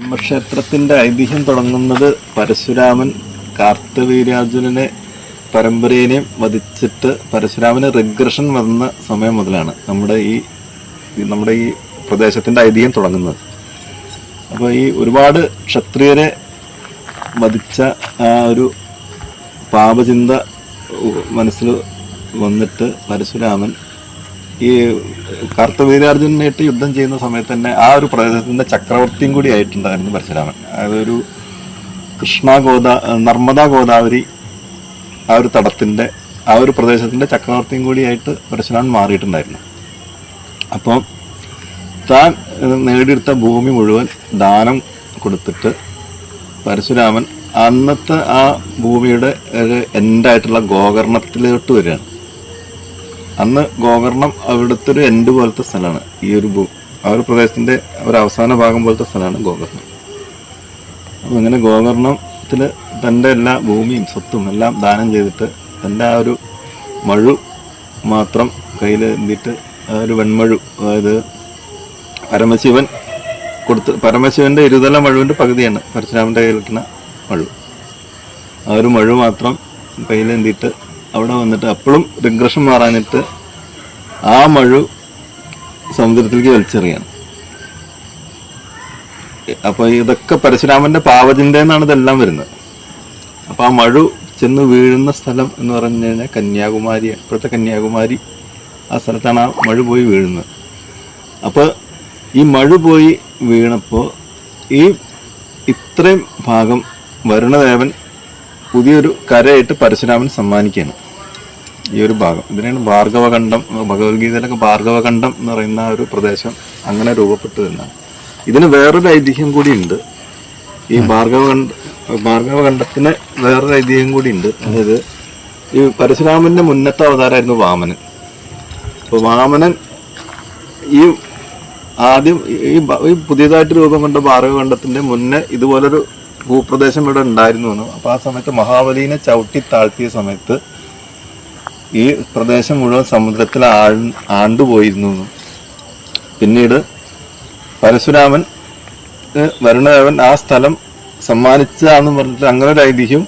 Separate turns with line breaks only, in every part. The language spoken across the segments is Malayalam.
ബ്രഹ്മക്ഷേത്രത്തിന്റെ ഐതിഹ്യം തുടങ്ങുന്നത് പരശുരാമൻ കാർത്തവീര്യാർജുനനെ പരമ്പരേനെയും വധിച്ചിട്ട് പരശുരാമന് റിഗ്രഷൻ വന്ന സമയം മുതലാണ് നമ്മുടെ ഈ നമ്മുടെ ഈ പ്രദേശത്തിന്റെ ഐതിഹ്യം തുടങ്ങുന്നത്. അപ്പോൾ ഈ ഒരുപാട് ക്ഷത്രിയരെ വധിച്ച ആ ഒരു പാപചിന്ത മനസ്സിൽ വന്നിട്ട് പരശുരാമൻ ഈ കറുത്ത വീരാർജുനായിട്ട് യുദ്ധം ചെയ്യുന്ന സമയത്ത് തന്നെ ആ ഒരു പ്രദേശത്തിന്റെ ചക്രവർത്തിയും കൂടി ആയിട്ടുണ്ടായിരുന്നു പരശുരാമൻ. അതൊരു കൃഷ്ണ ഗോദാ നർമ്മദ ഗോദാവരി ആ ഒരു തടത്തിന്റെ ആ ഒരു പ്രദേശത്തിന്റെ ചക്രവർത്തിയും കൂടിയായിട്ട് പരശുരാമൻ മാറിയിട്ടുണ്ടായിരുന്നു. അപ്പം താൻ നേടിയെടുത്ത ഭൂമി മുഴുവൻ ദാനം കൊടുത്തിട്ട് പരശുരാമൻ അന്നത്തെ ആ ഭൂമിയുടെ ഒരു എൻഡായിട്ടുള്ള ഗോകർണത്തിലോട്ട് വരികയാണ്. അന്ന് ഗോകർണം അവിടുത്തെ ഒരു എൻഡ് പോലത്തെ സ്ഥലമാണ്. ഈ ഒരു ഭൂ ആ ഒരു പ്രദേശത്തിന്റെ ഒരു അവസാന ഭാഗം പോലത്തെ സ്ഥലമാണ് ഗോകർണം. അപ്പം അങ്ങനെ ഗോകർണത്തിൽ തന്റെ എല്ലാ ഭൂമിയും സ്വത്തും എല്ലാം ദാനം ചെയ്തിട്ട് തന്റെ ആ ഒരു മഴു മാത്രം കയ്യിൽ എന്തിട്ട് ആ ഒരു വെൺമഴു അതായത് പരമശിവൻ കൊടുത്ത് പരമശിവന്റെ ഇരുതല മഴുവിന്റെ പകുതിയാണ് പരശുരാമന്റെ കയ്യിൽ കിട്ടുന്ന മഴു. ആ ഒരു മഴു മാത്രം കയ്യിൽ എന്തിട്ട് അവിടെ വന്നിട്ട് അപ്പോഴും റിഗ്രഷൻ മാറാനിട്ട് ആ മഴ സമുദ്രത്തിലേക്ക് വലിച്ചെറിയാണ്. അപ്പോൾ ഇതൊക്കെ പരശുരാമന്റെ പാവചിന്ത എന്നാണ് ഇതെല്ലാം വരുന്നത്. അപ്പോൾ ആ മഴ ചെന്ന് വീഴുന്ന സ്ഥലം എന്ന് പറഞ്ഞു കഴിഞ്ഞാൽ കന്യാകുമാരി ഇപ്പോഴത്തെ കന്യാകുമാരി ആ സ്ഥലത്താണ് ആ മഴ പോയി വീഴുന്നത്. അപ്പോൾ ഈ മഴ പോയി വീണപ്പോൾ ഈ ഇത്രയും ഭാഗം വരുണദേവൻ പുതിയൊരു കരയായിട്ട് പരശുരാമൻ സമ്മാനിക്കുകയാണ്. ഈ ഒരു ഭാഗം. ഇതിനാണ് ഭാർഗവഖണ്ഡം ഭഗവത്ഗീതയിലൊക്കെ ഭാർഗവഖണ്ഡം എന്ന് പറയുന്ന ഒരു പ്രദേശം അങ്ങനെ രൂപപ്പെട്ടു എന്നാണ് ഇതിന് വേറൊരു ഐതിഹ്യം കൂടി ഉണ്ട്. ഈ ഭാർഗവഖണ്ഡ ഭാർഗവഖണ്ഡത്തിന് വേറൊരു ഐതിഹ്യം കൂടി ഉണ്ട്. അതായത് ഈ പരശുരാമന്റെ മുന്നത്തെ അവതാരമായിരുന്നു വാമനൻ. അപ്പോൾ വാമനൻ ഈ ആദ്യം ഈ പുതിയതായിട്ട് രൂപം കൊണ്ട ഭാരതഖണ്ഡത്തിന്റെ മുന്നേ ഇതുപോലൊരു ഭൂപ്രദേശം ഇവിടെ ഉണ്ടായിരുന്നു എന്ന്. അപ്പോൾ ആ സമയത്ത് മഹാബലിനെ ചവിട്ടി താഴ്ത്തിയ സമയത്ത് ഈ പ്രദേശം മുഴുവൻ സമുദ്രത്തിൽ ആഴ് ആണ്ടുപോയിരുന്നു. പിന്നീട് പരശുരാമൻ വരുണദേവൻ ആ സ്ഥലം സമ്മാനിച്ചതാണെന്ന് പറഞ്ഞിട്ട് അങ്ങനെ ഒരു ഐതിഹ്യം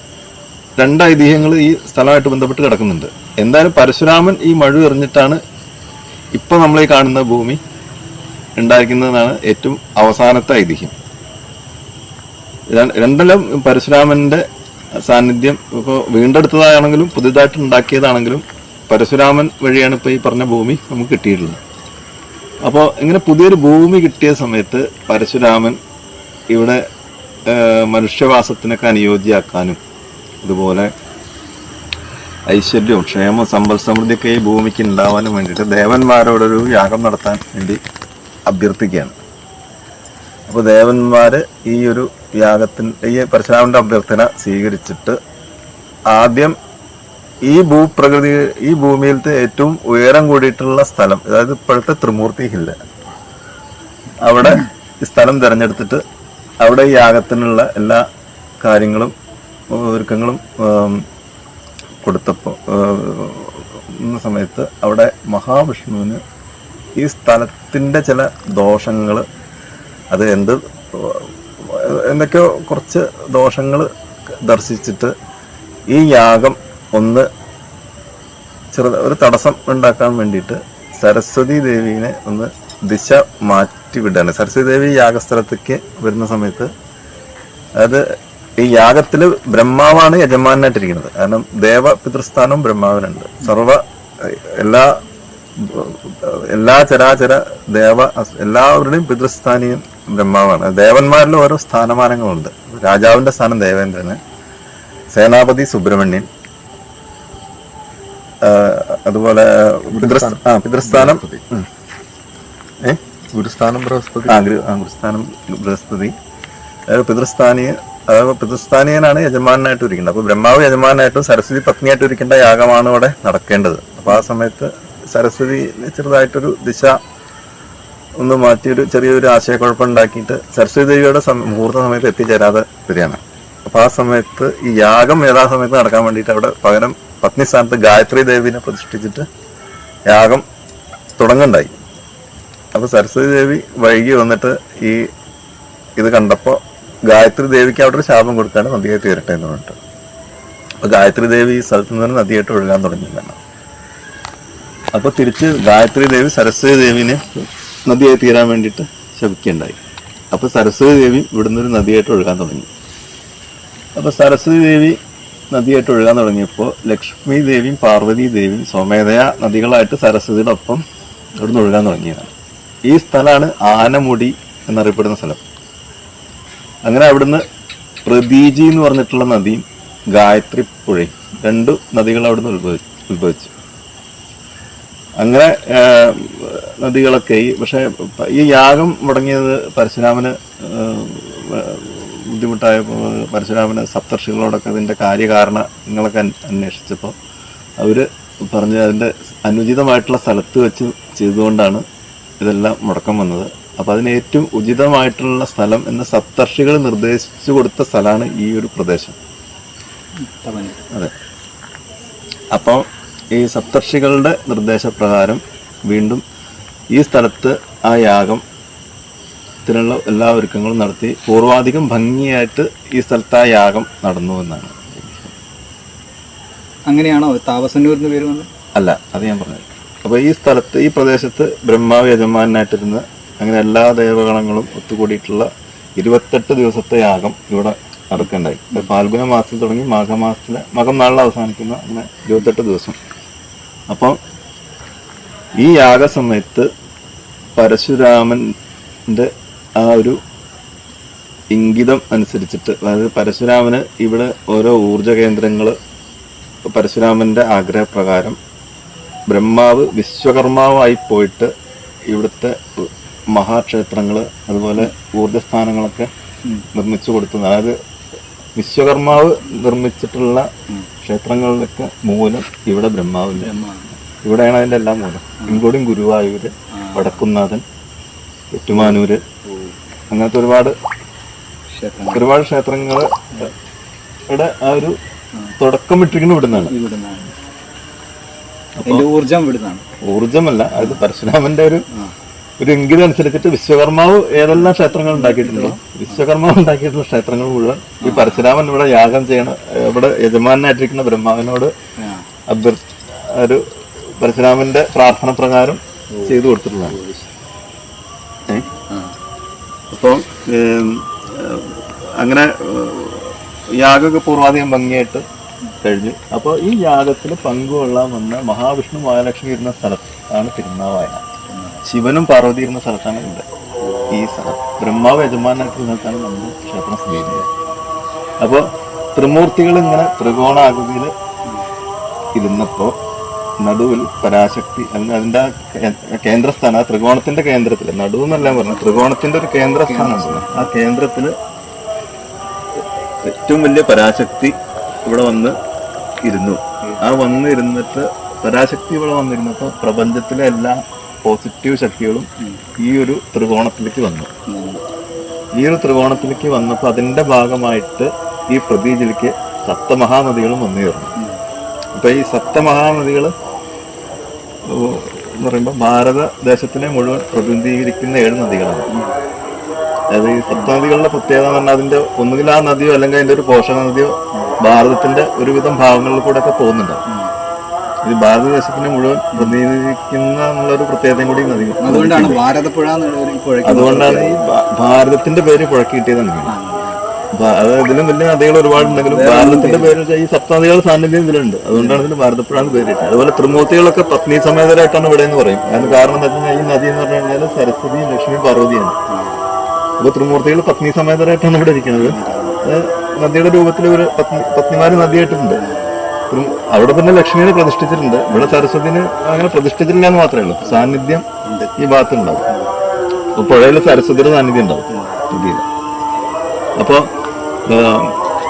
രണ്ട് ഐതിഹ്യങ്ങൾ ഈ സ്ഥലമായിട്ട് ബന്ധപ്പെട്ട് കിടക്കുന്നുണ്ട്. എന്തായാലും പരശുരാമൻ ഈ മഴ എറിഞ്ഞിട്ടാണ് ഇപ്പൊ നമ്മൾ ഈ കാണുന്ന ഭൂമി ഉണ്ടായിരിക്കുന്നതാണ് ഏറ്റവും അവസാനത്തെ ഐതിഹ്യം. രണ്ടെല്ലാം പരശുരാമന്റെ സാന്നിധ്യം ഇപ്പോൾ വീണ്ടെടുത്തതാണെങ്കിലും പുതിയതായിട്ട് ഉണ്ടാക്കിയതാണെങ്കിലും പരശുരാമൻ വഴിയാണ് ഇപ്പോൾ ഈ പറഞ്ഞ ഭൂമി നമുക്ക് കിട്ടിയിട്ടുള്ളത്. അപ്പോൾ ഇങ്ങനെ പുതിയൊരു ഭൂമി കിട്ടിയ സമയത്ത് പരശുരാമൻ ഇവിടെ മനുഷ്യവാസത്തിനൊക്കെ അനുയോജ്യമാക്കാനും അതുപോലെ ഐശ്വര്യവും ക്ഷേമവും സമ്പൽ സമൃദ്ധിയൊക്കെ ഈ ഭൂമിക്ക് ഉണ്ടാവാനും വേണ്ടിയിട്ട് ദേവന്മാരോടൊരു യാഗം നടത്താൻ വേണ്ടി അഭ്യർത്ഥിക്കുകയാണ്. അപ്പോൾ ദേവന്മാർ ഈ ഒരു യാഗത്തിന് ഈ പരശുരാമന്റെ അഭ്യർത്ഥന സ്വീകരിച്ചിട്ട് ആദ്യം ഈ ഭൂപ്രകൃതി ഈ ഭൂമിയിലത്തെ ഏറ്റവും ഉയരം കൂടിയിട്ടുള്ള സ്ഥലം അതായത് ഇപ്പോഴത്തെ ത്രിമൂർത്തി ഹില്ല് അവിടെ ഈ സ്ഥലം തിരഞ്ഞെടുത്തിട്ട് അവിടെ ഈ യാഗത്തിനുള്ള എല്ലാ കാര്യങ്ങളും ഒരുക്കങ്ങളും കൊടുത്തപ്പോൾ സമയത്ത് അവിടെ മഹാവിഷ്ണുവിന് ഈ സ്ഥലത്തിന്റെ ചില ദോഷങ്ങൾ അത് എന്ത് എന്തൊക്കെയോ കുറച്ച് ദോഷങ്ങൾ ദർശിച്ചിട്ട് ഈ യാഗം ഒന്ന് ചെറു ഒരു തടസ്സം ഉണ്ടാക്കാൻ വേണ്ടിയിട്ട് സരസ്വതി ദേവീനെ ഒന്ന് ദിശ മാറ്റി വിടാണ് സരസ്വതി ദേവി യാഗസ്ഥലത്തേക്ക് വരുന്ന സമയത്ത് അത് ഈ യാഗത്തിൽ ബ്രഹ്മാവാണ് യജമാനായിട്ടിരിക്കുന്നത്. കാരണം ദേവ പിതൃസ്ഥാനവും ബ്രഹ്മാവിനുണ്ട്. സർവ എല്ലാ എല്ലാ ചരാചര ദേവ എല്ലാവരുടെയും പിതൃസ്ഥാനിയും ബ്രഹ്മാവാണ്. ദേവന്മാരിൽ ഓരോ സ്ഥാനമാനങ്ങളുണ്ട്. രാജാവിന്റെ സ്ഥാനം ദേവേന്ദ്രന് സേനാപതി സുബ്രഹ്മണ്യൻ അതുപോലെ ആ പിതൃസ്ഥാനം. ഏ?
ഗുരുസ്ഥാനം ബൃഹസ്പതി.
ആ ഗുരു ആ ഗുരുസ്ഥാനം ബൃഹസ്പതി. അതായത് പിതൃസ്ഥാനീയ അതായത് പിതൃസ്ഥാനീയനാണ് യജമാനായിട്ട് ഇരിക്കേണ്ടത്. അപ്പോൾ ബ്രഹ്മാവ് യജമാനായിട്ടും സരസ്വതി പത്നിയായിട്ട് ഇരിക്കേണ്ട യാഗമാണ് ഇവിടെ നടക്കേണ്ടത്. അപ്പോൾ ആ സമയത്ത് സരസ്വതി ചെറുതായിട്ടൊരു ദിശ ഒന്ന് മാറ്റി ഒരു ചെറിയൊരു ആശയക്കുഴപ്പം ഉണ്ടാക്കിയിട്ട് സരസ്വതി ദേവിയുടെ മുഹൂർത്ത സമയത്ത് എത്തിച്ചേരാതെ വരികയാണ്. അപ്പോൾ ആ സമയത്ത് ഈ യാഗം യഥാസമയത്ത് നടക്കാൻ വേണ്ടിയിട്ട് അവിടെ പകരം പത്നി സ്ഥാനത്ത് ഗായത്രി ദേവിനെ പ്രതിഷ്ഠിച്ചിട്ട് യാഗം തുടങ്ങണ്ടായി. അപ്പൊ സരസ്വതി ദേവി വൈകി വന്നിട്ട് ഈ ഇത് കണ്ടപ്പോൾ ഗായത്രി ദേവിക്ക് അവിടെ ഒരു ശാപം കൊടുക്കാണ് നദിയെ തീരട്ടെ എന്ന് പറഞ്ഞിട്ട്. അപ്പൊ ഗായത്രി ദേവി ഈ സ്ഥലത്ത് നിന്ന് നദിയായിട്ട് ഒഴുകാൻ തുടങ്ങി അപ്പൊ തിരിച്ച് ഗായത്രി ദേവി സരസ്വതി ദേവിനെ നദിയായി തീരാൻ വേണ്ടിയിട്ട് ശപിക്കുകയുണ്ടായി അപ്പൊ സരസ്വതി ദേവി ഇവിടുന്ന് ഒരു നദിയായിട്ട് ഒഴുകാൻ തുടങ്ങി. അപ്പൊ സരസ്വതി ദേവി നദിയായിട്ട് ഒഴുകാൻ തുടങ്ങിയപ്പോൾ ലക്ഷ്മി ദേവിയും പാർവതി ദേവിയും സ്വമേധയാ നദികളായിട്ട് സരസ്വതിയുടെ ഒപ്പം ഇവിടുന്ന് ഒഴുകാൻ തുടങ്ങിയതാണ്. ഈ സ്ഥലമാണ് ആനമുടി എന്നറിയപ്പെടുന്ന സ്ഥലം. അങ്ങനെ അവിടുന്ന് പ്രതീജി എന്ന് പറഞ്ഞിട്ടുള്ള നദിയും ഗായത്രി പുഴയും രണ്ടു നദികൾ അവിടുന്ന് ഉത്ഭവി ഉത്ഭവിച്ചു. അങ്ങനെ നദികളൊക്കെ ഈ പക്ഷേ ഈ യാഗം മുടങ്ങിയത് പരശുരാമന് ബുദ്ധിമുട്ടായപ്പോൾ പരശുരാമന് സപ്തർഷികളോടൊക്കെ അതിന്റെ കാര്യകാരണങ്ങളൊക്കെ നിങ്ങളൊക്കെ അന്വേഷിച്ചപ്പോൾ അവർ പറഞ്ഞ് അതിന്റെ അനുചിതമായിട്ടുള്ള സ്ഥലത്ത് വെച്ച് ചെയ്തുകൊണ്ടാണ് ഇതെല്ലാം മുടക്കം വന്നത്. അപ്പോൾ അതിന് ഏറ്റവും ഉചിതമായിട്ടുള്ള സ്ഥലം എന്ന് സപ്തർഷികൾ നിർദ്ദേശിച്ചു കൊടുത്ത സ്ഥലമാണ് ഈ ഒരു പ്രദേശം. അതെ. അപ്പോൾ ഈ സപ്തർഷികളുടെ നിർദ്ദേശപ്രകാരം വീണ്ടും ഈ സ്ഥലത്ത് ആ യാഗം ത്തിനുള്ള എല്ലാ ഒരുക്കങ്ങളും നടത്തി പൂർവാധികം ഭംഗിയായിട്ട് ഈ സ്ഥലത്ത് ആ യാഗം നടന്നു എന്നാണ്.
അങ്ങനെയാണോ? താമസന്നൂരിന് പേര് വന്നത്?
അല്ല അത് ഞാൻ പറഞ്ഞത്. അപ്പോൾ ഈ സ്ഥലത്ത് ഈ പ്രദേശത്ത് ബ്രഹ്മാവ് യജമാനായിട്ടിരുന്ന് അങ്ങനെ എല്ലാ ദേവഗണങ്ങളും ഒത്തുകൂടിയിട്ടുള്ള ഇരുപത്തെട്ട് ദിവസത്തെ യാഗം ഇവിടെ നടക്കണ്ടായി. ഫാൽഗുന മാസത്തിൽ തുടങ്ങി മാഘമാസത്തിലെ മകം നാളിൽ അവസാനിക്കുന്ന അങ്ങനെ ഇരുപത്തെട്ട് ദിവസം. അപ്പം ഈ യാഗസമയത്ത് പരശുരാമന്റെ ആ ഒരു ഇംഗിതം അനുസരിച്ചിട്ട് അതായത് പരശുരാമന് ഇവിടെ ഓരോ ഊർജ കേന്ദ്രങ്ങൾ പരശുരാമന്റെ ആഗ്രഹപ്രകാരം ബ്രഹ്മാവ് വിശ്വകർമാവായി പോയിട്ട് ഇവിടുത്തെ മഹാക്ഷേത്രങ്ങൾ അതുപോലെ ഊർജസ്ഥാനങ്ങളൊക്കെ നിർമ്മിച്ചു കൊടുത്തു അതായത് വിശ്വകർമാവ് നിർമ്മിച്ചിട്ടുള്ള ക്ഷേത്രങ്ങളിലൊക്കെ മൂലം ഇവിടെ ബ്രഹ്മാവില്ല
ബ്രഹ്മാണ്
ഇവിടെയാണ് അതിന്റെ എല്ലാം മൂലം ഇൻക്ലൂഡിങ് ഗുരുവായൂർ വടക്കുന്നാഥൻ ഏറ്റുമാനൂര് അങ്ങനത്തെ ഒരുപാട് ഒരുപാട് ക്ഷേത്രങ്ങൾ ഇവിടെ ആ ഒരു തുടക്കം ഇട്ടിരിക്കുന്ന ഇവിടുന്നാണ്.
ഊർജം
ഊർജമല്ല അത് പരശുരാമന്റെ ഒരു ഒരു ഇംഗിതം അനുസരിച്ചിട്ട് വിശ്വകർമാവ് ഏതെല്ലാം ക്ഷേത്രങ്ങൾ ഉണ്ടാക്കിയിട്ടുണ്ടോ. വിശ്വകർമാവ് ഉണ്ടാക്കിയിട്ടുള്ള ക്ഷേത്രങ്ങൾ മുഴുവൻ ഈ പരശുരാമൻ ഇവിടെ യാഗം ചെയ്യണ ഇവിടെ യജമാനായിട്ടിരിക്കുന്ന ബ്രഹ്മാവിനോട്. അഭ്യർ ഒരു പരശുരാമന്റെ പ്രാർത്ഥന പ്രകാരം ചെയ്തു കൊടുത്തിട്ടുള്ളതാണ്? അപ്പോൾ അങ്ങനെ യാഗമൊക്കെ പൂർവാധികം ഭംഗിയായിട്ട് കഴിഞ്ഞു. അപ്പോൾ ഈ യാഗത്തിൽ പങ്കുകൊള്ളാൻ വന്ന മഹാവിഷ്ണു മഹാലക്ഷ്മി ഇരുന്ന സ്ഥലത്താണ് തിരുനാവായന. ശിവനും പാർവതി ഇരുന്ന സ്ഥലത്താണ് ഇവിടെ ഈ സ്ഥലം. ബ്രഹ്മാവ് യജമാനായിട്ട് സ്ഥലത്താണ് നമ്മുടെ ക്ഷേത്രം സ്ഥിതി ചെയ്യുന്നത് അപ്പോൾ ത്രിമൂർത്തികൾ ഇങ്ങനെ ത്രികോണാകൃതിയിൽ ഇരുന്നപ്പോൾ നടുവിൽ പരാശക്തി അതിന്റെ കേന്ദ്രസ്ഥാനം ആ ത്രികോണത്തിന്റെ കേന്ദ്രത്തിൽ നടുവ് എന്നല്ല പറഞ്ഞു ത്രികോണത്തിന്റെ ഒരു കേന്ദ്രസ്ഥാനം. ആ കേന്ദ്രത്തിൽ ഏറ്റവും വലിയ പരാശക്തി ഇവിടെ വന്ന് ഇരുന്നു. ആ വന്നിരുന്നിട്ട് പരാശക്തി ഇവിടെ വന്നിരുന്നപ്പോൾ പ്രപഞ്ചത്തിലെ എല്ലാ പോസിറ്റീവ് ശക്തികളും ഈ ഒരു ത്രികോണത്തിലേക്ക് വന്നു. ഈ ഒരു ത്രികോണത്തിലേക്ക് വന്നപ്പോൾ അതിന്റെ ഭാഗമായിട്ട് ഈ പ്രതീജിലേക്ക് സപ്തമഹാനദികളും വന്നു ചേർന്നു.
ഉം.
അപ്പൊ ഈ സപ്തമഹാനദികൾ എന്ന് പറയുമ്പോൾ ഭാരതദേശത്തിനെ മുഴുവൻ പ്രതിനിധീകരിക്കുന്ന ഏഴ് നദികളാണ്. അതായത് ഈ സപ്തനദികളുടെ പ്രത്യേകത എന്ന് പറഞ്ഞാൽ അതിന്റെ ഒന്നുകിൽ ആ നദിയോ അല്ലെങ്കിൽ അതിന്റെ ഒരു പോഷക നദിയോ ഭാരതത്തിന്റെ ഒരുവിധം ഭാഗങ്ങളിൽ കൂടെ ഒക്കെ പോകുന്നുണ്ടാവും ഇത് ഭാരതദേശത്തിനെ മുഴുവൻ പ്രതിനിധീകരിക്കുന്ന എന്നുള്ളൊരു പ്രത്യേകതയും കൂടി നദി
അതുകൊണ്ടാണ് ഭാരതപ്പുഴ
അതുകൊണ്ടാണ് ഈ ഭാരതത്തിന്റെ പേര് പുഴക്ക് കിട്ടിയത് അങ്ങനെയാണ് ഭ- അത് ഇതിലും വലിയ നദികൾ ഒരുപാടുണ്ടെങ്കിലും ഭാരതത്തിന്റെ പേര് വെച്ചാൽ ഈ സപ്തനദികളുടെ സാന്നിധ്യം ഇതിലുണ്ട്. അതുകൊണ്ടാണ് ഇതിന് ഭാരതപ്പുഴ എന്ന് പേര് അതുപോലെ ത്രിമൂർത്തികളൊക്കെ പത്നി സമേതരായിട്ടാണ് ഇവിടെ എന്ന് പറയും. അതിന് കാരണം എന്താ വെച്ചാൽ ഈ നദി എന്ന് പറഞ്ഞു കഴിഞ്ഞാൽ സരസ്വതി ലക്ഷ്മി പാർവതിയാണ്. അപ്പൊ ത്രിമൂർത്തികൾ പത്നി സമേതരായിട്ടാണ് ഇവിടെ ഇരിക്കുന്നത്. നദിയുടെ രൂപത്തിൽ ഒരു പത്നി പത്നിമാര് നദിയായിട്ടുണ്ട്. അവിടെ പിന്നെ ലക്ഷ്മിയെ പ്രതിഷ്ഠിച്ചിട്ടുണ്ട്. ഇവിടെ സരസ്വതിന് അങ്ങനെ പ്രതിഷ്ഠിച്ചിട്ടില്ല എന്ന് മാത്രമേ ഉള്ളൂ. സാന്നിധ്യം ഈ ഭാഗത്തുണ്ടാവും. അപ്പൊ പുഴയിൽ സരസ്വതിയുടെ സാന്നിധ്യം ഉണ്ടാവും. നദിയിൽ അപ്പോ ആ,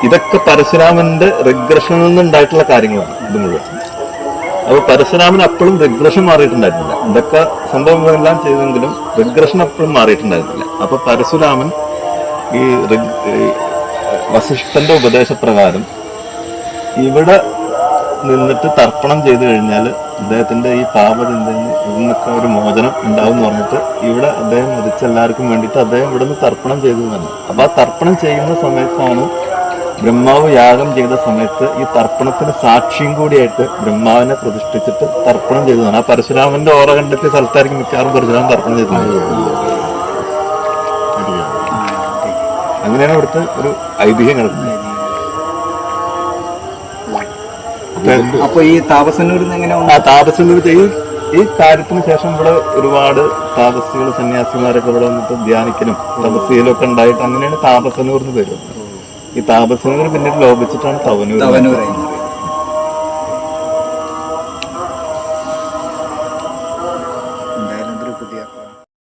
ഇതൊക്കെ പരശുരാമന്റെ റിഗ്രഷനിൽ നിന്നുണ്ടായിട്ടുള്ള കാര്യങ്ങളാണ് ഇത് മുഴുവൻ. അപ്പൊ പരശുരാമൻ അപ്പോഴും റിഗ്രഷൻ മാറിയിട്ടുണ്ടായിരുന്നില്ല. ഇതൊക്കെ സംഭവങ്ങളെല്ലാം ചെയ്തെങ്കിലും റിഗ്രഷൻ അപ്പോഴും മാറിയിട്ടുണ്ടായിരുന്നില്ല. അപ്പൊ പരശുരാമൻ ഈ വസിഷ്ഠന്റെ ഉപദേശപ്രകാരം ഇവിടെ നിന്നിട്ട് തർപ്പണം ചെയ്തു കഴിഞ്ഞാൽ അദ്ദേഹത്തിന്റെ ഈ പാപചിന്തയിൽ നിന്നൊക്കെ ഒരു മോചനം ഉണ്ടാവും എന്ന് പറഞ്ഞിട്ട് ഇവിടെ അദ്ദേഹം മരിച്ച എല്ലാവർക്കും വേണ്ടിയിട്ട് അദ്ദേഹം ഇവിടുന്ന് തർപ്പണം ചെയ്തു തന്നെ. അപ്പൊ ആ തർപ്പണം ചെയ്യുന്ന സമയത്താണ് ബ്രഹ്മാവ് യാഗം ചെയ്ത സമയത്ത് ഈ തർപ്പണത്തിന് സാക്ഷിയും കൂടിയായിട്ട് ബ്രഹ്മാവിനെ പ്രതിഷ്ഠിച്ചിട്ട് തർപ്പണം ചെയ്തതാണ്. ആ പരശുരാമന്റെ ഓറ കണ്ടെത്തിയ സ്ഥലത്തായിരിക്കും മിക്കവാറും പരശുരാമൻ തർപ്പണം ചെയ്തത്. അങ്ങനെയാണ് ഇവിടുത്തെ ഒരു ഐതിഹ്യം കിടക്കുന്നത്.
അപ്പൊ ഈ താപസന്നൂരിൽ നിന്ന് എങ്ങനെ വന്നു?
ആ താപസന്നൂർ ഈ ഈ കാര്യത്തിന് ശേഷം ഇവിടെ ഒരുപാട് താപസികൾ സന്യാസിമാരൊക്കെ ഇവിടെ വന്നിട്ട് ധ്യാനിക്കലും തപസ്യയിലൊക്കെ ഉണ്ടായിട്ട് അങ്ങനെയാണ് താപസനൂർ എന്ന് പേര് ഈ താപസനൂർ പിന്നീട് ലോപിച്ചിട്ടാണ് തവനൂർ
മാറി.